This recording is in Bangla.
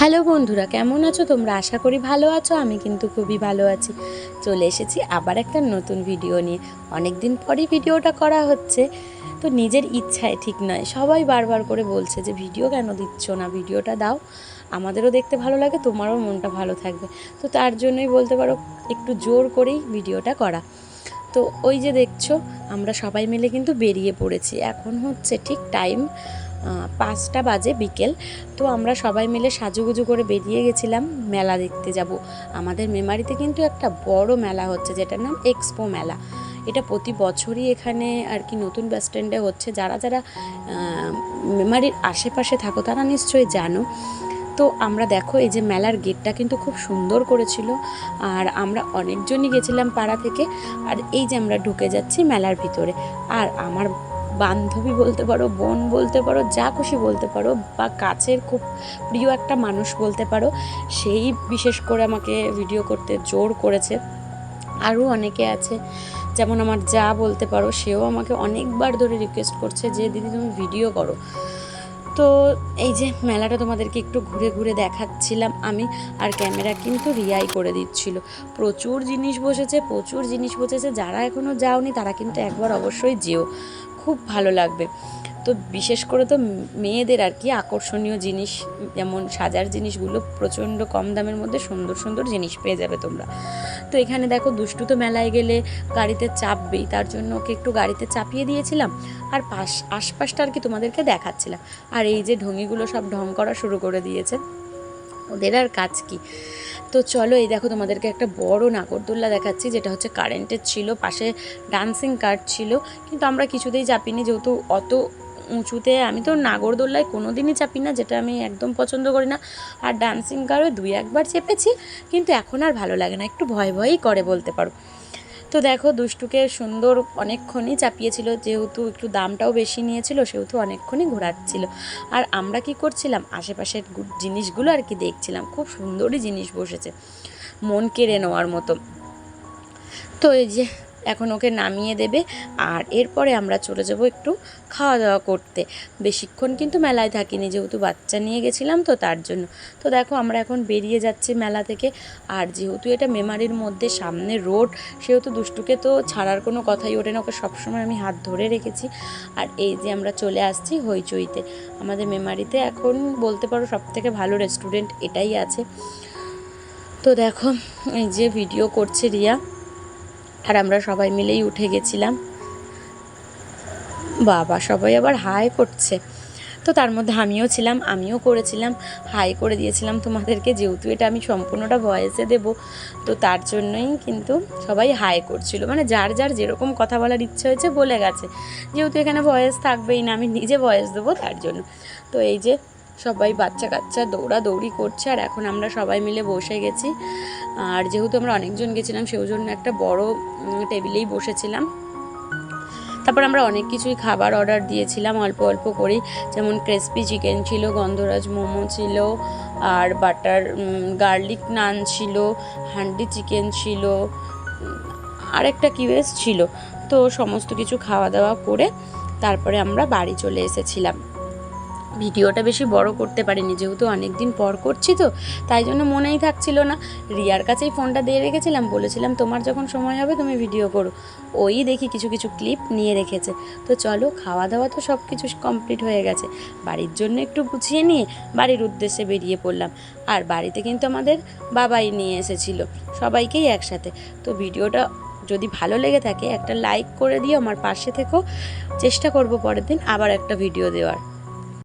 হ্যালো বন্ধুরা, কেমন আছো? তোমরা আশা করি ভালো আছো, আমি কিন্তু খুবই ভালো আছি। চলে এসেছি আবার একটা নতুন ভিডিও নিয়ে। অনেক দিন পরই ভিডিওটা করা হচ্ছে। তো নিজের ইচ্ছায়, ঠিক নয়। সবাই বারবার করে বলছে যে, ভিডিও কেন দিচ্ছ না? ভিডিওটা দাও। আমাদেরও দেখতে ভালো লাগে, তোমারও মনটা ভালো থাকবে। তো তার জন্যই বলতে পারো, একটু জোর করেই ভিডিওটা করা। তো ওই যে দেখছ, আমরা সবাই মিলে কিন্তু বেরিয়ে পড়েছি। এখন হচ্ছে ঠিক টাইম পাঁচটা বাজে বিকেল। তো আমরা সবাই মিলে সাজুগুজু করে বেরিয়ে গেছিলাম মেলা দেখতে যাব। আমাদের মেমারিতে কিন্তু একটা বড় মেলা হচ্ছে, যেটার নাম এক্সপো মেলা। এটা প্রতি বছরই এখানে আর কি নতুন বাস স্ট্যান্ডে হচ্ছে। যারা যারা মেমারির আশেপাশে থাকো তারা নিশ্চয়ই জানো। তো আমরা দেখো, এই যে মেলার গেটটা কিন্তু খুব সুন্দর করেছিল। আর আমরা অনেকজনই গেছিলাম পাড়া থেকে। আর এই যে আমরা ঢুকে যাচ্ছি মেলার ভিতরে। আর আমার বান্ধবী বলতে পারো, বোন বলতে পারো, যা খুশি বলতে পারো, বা কাছের খুব প্রিয় একটা মানুষ বলতে পারো, সেই বিশেষ করে আমাকে ভিডিও করতে জোর করেছে। আরও অনেকে আছে, যেমন আমার যা বলতে পারো, সেও আমাকে অনেকবার ধরে রিকোয়েস্ট করছে যে, দিদি তুমি ভিডিও করো। তো এই যে মেলাটা তোমাদেরকে একটু ঘুরে ঘুরে দেখাচ্ছিলাম, আমি আর ক্যামেরা কিন্তু রিয়াই করে দিচ্ছিল। প্রচুর জিনিস বসেছে, প্রচুর জিনিস বসেছে, যারা এখনও যাওনি তারা কিন্তু একবার অবশ্যই যেও। খুব ভালো লাগবে। তো বিশেষ করে তো মেয়েদের আর কি আকর্ষণীয় জিনিস, যেমন সাজার জিনিসগুলো প্রচণ্ড কম দামের মধ্যে সুন্দর সুন্দর জিনিস পেয়ে যাবে তোমরা। তো এখানে দেখো দুষ্টু তো মেলায় গেলে গাড়িতে চাপবেই, তার জন্য ওকে একটু গাড়িতে চাপিয়ে দিয়েছিলাম আর পাশ, আশপাশটা আর কি তোমাদেরকে দেখাচ্ছিলাম। আর এই যে ঢঙিগুলো সব ঢং করা শুরু করে দিয়েছে, ওদের আর কাজ কি? তো চলো এই দেখো তোমাদেরকে একটা বড় নাগরদোল্লা দেখাচ্ছি, যেটা হচ্ছে কারেন্টের ছিল, পাশে ডান্সিং কার্ড ছিল, কিন্তু আমরা কিছুতেই চাপিনি, যেহেতু অত উঁচুতে আমি তো নাগরদোল্লায় কোনো দিনই চাপি না, যেটা আমি একদম পছন্দ করি না। আর ডান্সিং কারও দুই একবার চেপেছি, কিন্তু এখন আর ভালো লাগে না, একটু ভয় ভয়ই করে বলতে পারো। তো দেখো, দুষ্টুকে সুন্দর অনেকক্ষণই চাপিয়েছিল, যেহেতু একটু দামটাও বেশি নিয়েছিল, সেহেতু অনেকক্ষণই ঘোরাচ্ছিল। আর আমরা কি করছিলাম, আশেপাশের জিনিসগুলো আর কি দেখছিলাম, খুব সুন্দরই জিনিস বসেছে, মন কেড়ে নেওয়ার মতো। তো এই যে এখন ওকে নামিয়ে দেবে আর এরপরে আমরা চলে যাব একটু খাওয়া দাওয়া করতে। বেশিক্ষণ কিন্তু মেলায় থাকিনি, যেহেতু বাচ্চা নিয়ে গেছিলাম তো তার জন্য। তো দেখো আমরা এখন বেরিয়ে যাচ্ছি মেলা থেকে আর যেহেতু এটা মেমারির মধ্যে সামনে রোড, সেহেতু দুষ্টুকে তো ছাড়ার কোনো কথাই ওঠে না, ওকে সবসময় আমি হাত ধরে রেখেছি। আর এই যে আমরা চলে আসছি হইচইতে আমাদের মেমারিতে এখন বলতে পারো সব থেকে ভালো রেস্টুরেন্ট এটাই আছে। তো দেখো, এই যে ভিডিও করছে রিয়া। আর আমরা সবাই মিলেই উঠে গেছিলাম। বাবা সবাই আবার হাই করছে। তো তার মধ্যে আমিও ছিলাম, আমিও করেছিলাম, হাই করে দিয়েছিলাম তোমাদেরকে, যেহেতু এটা আমি সম্পূর্ণটা ভয়েসে দেব, তো তার জন্যই কিন্তু সবাই হাই করছিল। মানে যার যার যেরকম কথা বলার ইচ্ছে হয়েছে বলে গেছে। যেহেতু এখানে ভয়েস থাকবেই না, আমি নিজে ভয়েস দেবো তার জন্য। তো এই যে সবাই বাচ্চা কাচ্চা দৌড়া দৌড়ি করছে আর এখন আমরা সবাই মিলে বসে গেছি। আর যেহেতু আমরা অনেকজন গেছিলাম সেই জন্য একটা বড় টেবিলেই বসেছিলাম। তারপর আমরা অনেক কিছুই খাবার অর্ডার দিয়েছিলাম অল্প অল্প করেই। যেমন ক্রিসপি চিকেন ছিল গন্ধরাজ মোমো ছিল আর বাটার গার্লিক নান ছিল হান্ডি চিকেন ছিল উম, আরেকটা কি বেশ ছিল। তো সমস্ত কিছু খাওয়া দাওয়া করে তারপরে আমরা বাড়ি চলে এসেছিলাম। ভিডিওটা বেশি বড় করতে পারিনি, যেহেতু অনেক দিন পর করছি তো, তাই জন্য মনেই থাকছিল না। রিয়ার কাছেই ফোনটা দিয়ে রেখেছিলাম, বলেছিলাম তোমার যখন সময় হবে তুমি ভিডিও করো। ওই দেখি কিছু কিছু ক্লিপ নিয়ে রেখেছে। তো চলো খাওয়া দাওয়া তো সব কিছু কমপ্লিট হয়ে গেছে। বাড়ির জন্য একটু গুছিয়ে নিয়ে বাড়ির উদ্দেশ্যে বেরিয়ে পড়লাম। আর বাড়িতে কিন্তু আমাদের বাবাই নিয়ে এসেছিল, সবাইকেই একসাথে। তো ভিডিওটা যদি ভালো লেগে থাকে, একটা লাইক করে দিয়ে আমার পাশে থেকেও চেষ্টা করব পরের দিন আবার একটা ভিডিও দেওয়ার।